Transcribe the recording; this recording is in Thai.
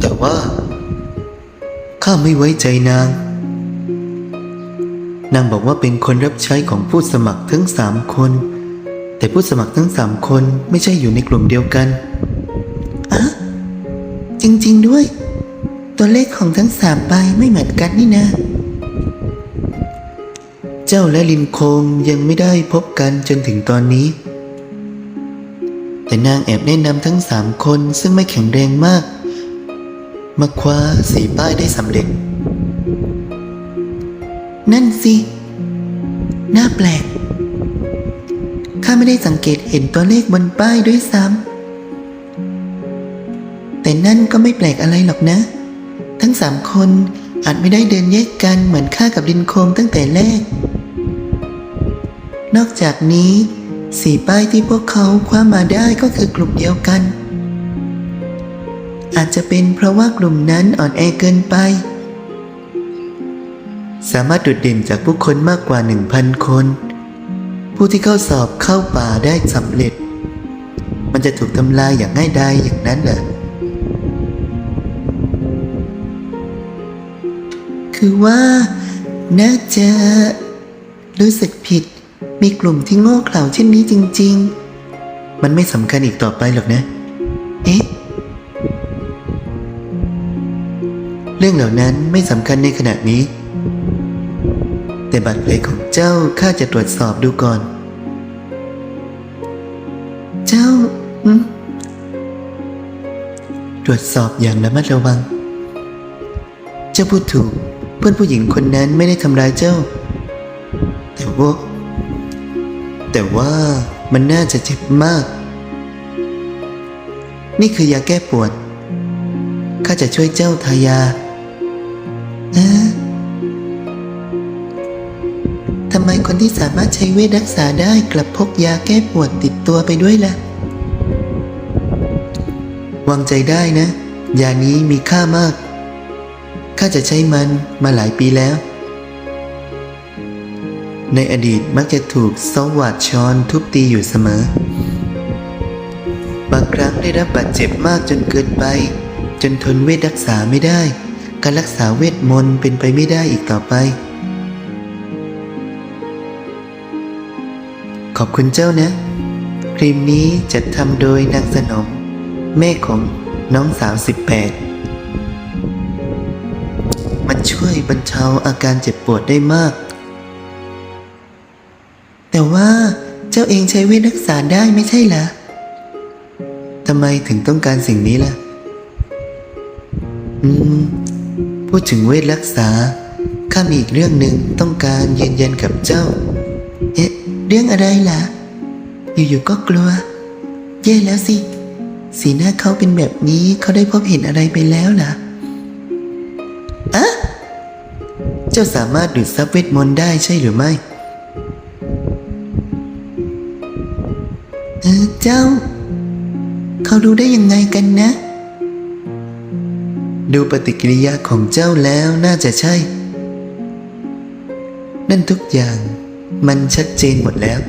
แต่ว่า ข้าไม่ไว้ใจนาง นางบอกว่าเป็นคนรับใช้ของผู้สมัครทั้งสามคน แต่ผู้สมัครทั้งสามคนไม่ใช่อยู่ในกลุ่มเดียวกันอะจริงๆด้วย ตัวเลขของทั้งสามใบไม่เหมือนกันนี่นะ เจ้าและลินคงยังไม่ได้พบกันจนถึงตอนนี้ แต่นางแอบแนะนำทั้งสามคนซึ่งไม่แข็งแรงมาก มาคว้าสีป้ายได้สำเร็จ นั่นสิน่าแปลก ข้าไม่ได้สังเกตเห็นตัวเลขบนป้ายด้วยซ้ำ แต่นั่นก็ไม่แปลกอะไรหรอกนะ ทั้งสามคนอาจไม่ได้เดินแยกกันเหมือนข้ากับดินโคมตั้งแต่แรก นอกจากนี้ สีป้ายที่พวกเขาคว้ามาได้ก็คือกลุ่มเดียวกัน อาจจะเป็นเพราะว่ากลุ่มนั้นอ่อนแอเกินไป สามารถโดดเด่นจากผู้คนมากกว่า 1,000 คน ผู้ที่เข้าสอบเข้าป่าได้สำเร็จ มันจะถูกทำลายอย่างง่ายดายอย่างนั้นเหรอคือว่าน่าจะรู้สึกผิด มีกลุ่มที่โง่เขลาเช่นนี้จริง ๆ มันไม่สำคัญอีกต่อไปหรอกนะ เอ๊ะ เรื่องเหล่านั้นไม่สำคัญในขณะนี้ แต่บาดแผลของเจ้าข้าจะตรวจสอบดูก่อน เจ้าตรวจสอบอย่างระมัดระวัง เจ้าพูดถูก เพื่อนผู้หญิงคนนั้นไม่ได้ทำร้ายเจ้า แต่ว่า แต่ว่ามันน่าจะเจ็บมาก นี่คือยาแก้ปวด ข้าจะช่วยเจ้าทายาเอ๊ะทำไมคนที่สามารถใช้เวทรักษาได้กลับพกยาแก้ปวดติดตัวไปด้วยล่ะ วางใจได้นะ ยานี้มีค่ามาก ข้าจะใช้มันมาหลายปีแล้ว ในอดีตมักจะถูกสวัสดชอนทุบตีอยู่เสมอ บางครั้งได้รับบาดเจ็บมากจนเกินไป จนทนเวทรักษาไม่ได้ การรักษาเวทมนต์เป็นไปไม่ได้อีกต่อไป ขอบคุณเจ้านะ ครีมนี้จัดทำโดยนางสนม แม่ของน้องสาว 18 มันช่วยบรรเทาอาการเจ็บปวดได้มาก แต่ว่าเจ้าเองใช้เวทรักษาได้ไม่ใช่เหรอทำไมถึงต้องการสิ่งนี้ล่ะ อืม พูดถึงเวทรักษา ข้ามีอีกเรื่องหนึ่งต้องการยืนยันกับเจ้า เอ๊ะ เรื่องอะไรล่ะ อยู่ๆก็กลัว แย่แล้วสิ สีหน้าเขาเป็นแบบนี้เขาได้พบเห็นอะไรไปแล้วล่ะอะเจ้าสามารถดูดซับเวทมนต์ได้ใช่หรือไม่ เจ้า เขารู้ได้ยังไงกันนะ ดูปฏิกิริยาของเจ้าแล้วน่าจะใช่ นั่นทุกอย่างมันชัดเจนหมดแล้ว